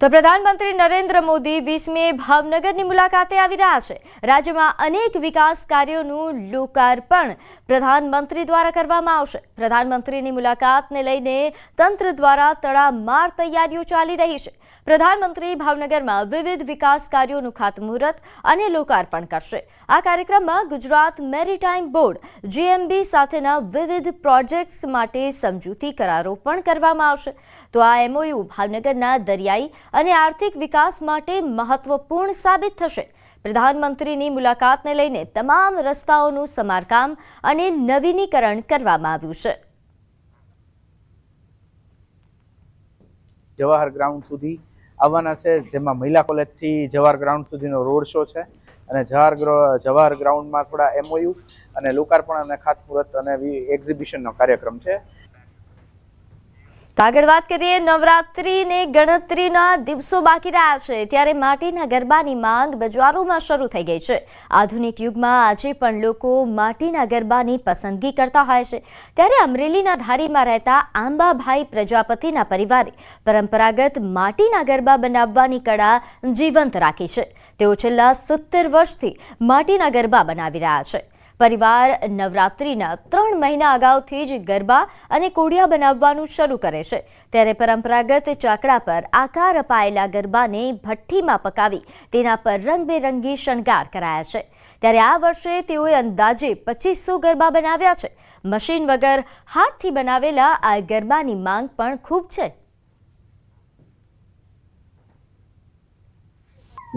તો પ્રધાનમંત્રી નરેન્દ્ર મોદી વીસમી ભાવનગરની મુલાકાતે આવી રહ્યા છે. રાજ્યમાં અનેક વિકાસ કાર્યોનું લોકાર્પણ પ્રધાનમંત્રી દ્વારા કરવામાં આવશે. પ્રધાનમંત્રીની મુલાકાતને લઈને તંત્ર દ્વારા તડામાર તૈયારીઓ ચાલી રહી છે. પ્રધાનમંત્રી ભાવનગરમાં વિવિધ વિકાસ કાર્યોનું ખાતમુહૂર્ત અને લોકાર્પણ કરશે. આ કાર્યક્રમમાં ગુજરાત મેરીટાઈમ બોર્ડ, જીએમબી સાથેના વિવિધ પ્રોજેક્ટ્સ માટે સમજૂતી કરારો પણ કરવામાં આવશે. તો આ એમઓયુ ભાવનગરના દરિયાઈ અને આર્થિક વિકાસ માટે મહત્વપૂર્ણ સાબિત થશે. પ્રધાનમંત્રીની મુલાકાતને લઈને તમામ રસ્તાઓનું સમારકામ અને નવીનીકરણ કરવામાં આવ્યું છે. જવાહર ગ્રાઉન્ડ સુધી આવવાના છે, જેમાં મહિલા કોલેજથી જવાહર ગ્રાઉન્ડ સુધીનો રોડ શો છે અને જવાહર જવાહર ગ્રાઉન્ડમાં થોડા એમઓયુ અને લોકાર્પણ અને ખાતમુહૂર્ત અને એક્ઝિબિશનનો કાર્યક્રમ છે. આગળ વાત કરીએ, નવરાત્રિને ગણતરીના દિવસો બાકી રહ્યા છે, ત્યારે માટીના ગરબાની માંગ બજારોમાં શરૂ થઈ ગઈ છે. આધુનિક યુગમાં આજે પણ લોકો માટીના ગરબાની પસંદગી કરતા હોય છે. ત્યારે અમરેલીના ધારીમાં રહેતા આંબાભાઈ પ્રજાપતિના પરિવારે પરંપરાગત માટીના ગરબા બનાવવાની કળા જીવંત રાખી છે. તેઓ છેલ્લા સત્તર વર્ષથી માટીના ગરબા બનાવી રહ્યા છે. પરિવાર નવરાત્રિના ત્રણ મહિના અગાઉથી જ ગરબા અને કોડિયા બનાવવાનું શરૂ કરે છે. ત્યારે પરંપરાગત ચાકડા પર આકાર અપાયેલા ગરબાને ભઠ્ઠીમાં પકાવી તેના પર રંગબેરંગી શણગાર કરાયા છે. ત્યારે આ વર્ષે તેઓએ અંદાજે પચીસો ગરબા બનાવ્યા છે. મશીન વગર હાથથી બનાવેલા આ ગરબાની માંગ પણ ખૂબ છે.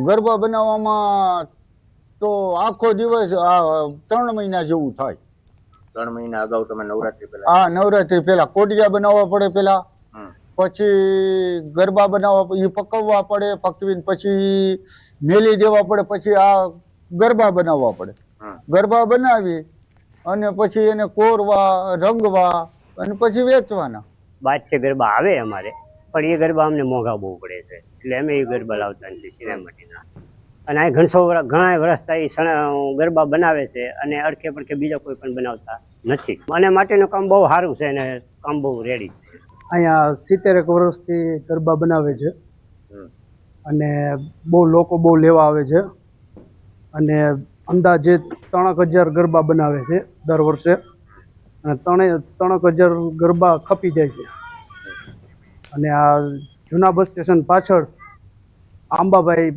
ગરબા બનાવવામાં તો આખો દિવસ આ ત્રણ મહિના જેવું થાય. ત્રણ મહિના અગાઉ તમે નવરાત્રી પહેલા? હા નવરાત્રી પેલા કોડિયા બનાવવા પડે પેલા પછી ગરબા બનાવવા એ પકવવા પડે પકવીને પછી મેલી દેવા પડે પછી આ ગરબા બનાવવા પડે. ગરબા બનાવી અને પછી એને કોરવા રંગવા અને પછી વેચવાના. બાદશાહ ગરબા આવે અમારે. પણ એ ગરબા અમને મોંઘા બહુ પડે છે. એટલે અમે એ ગરબા લાવતા નથી સિનેમાટીના. અને આ ઘણસો ઘણા વર્ષથી એ ગરબા બનાવે છે અને અડખે પડખે બીજા કોઈ પણ બનાવતા નથી. અને માટેનું કામ બહુ સારું છે અને કામ બહુ રેડી છે. અહીંયા સિત્તેરેક વર્ષથી ગરબા બનાવે છે. અને બહુ લોકો બહુ લેવા આવે છે. અને અંદાજે ત્રણેક હજાર ગરબા બનાવે છે દર વર્ષે. અને ત્રણે ત્રણેક હજાર ગરબા ખપી જાય છે. અને આ જૂના બસ સ્ટેશન પાછળ આંબાભાઈ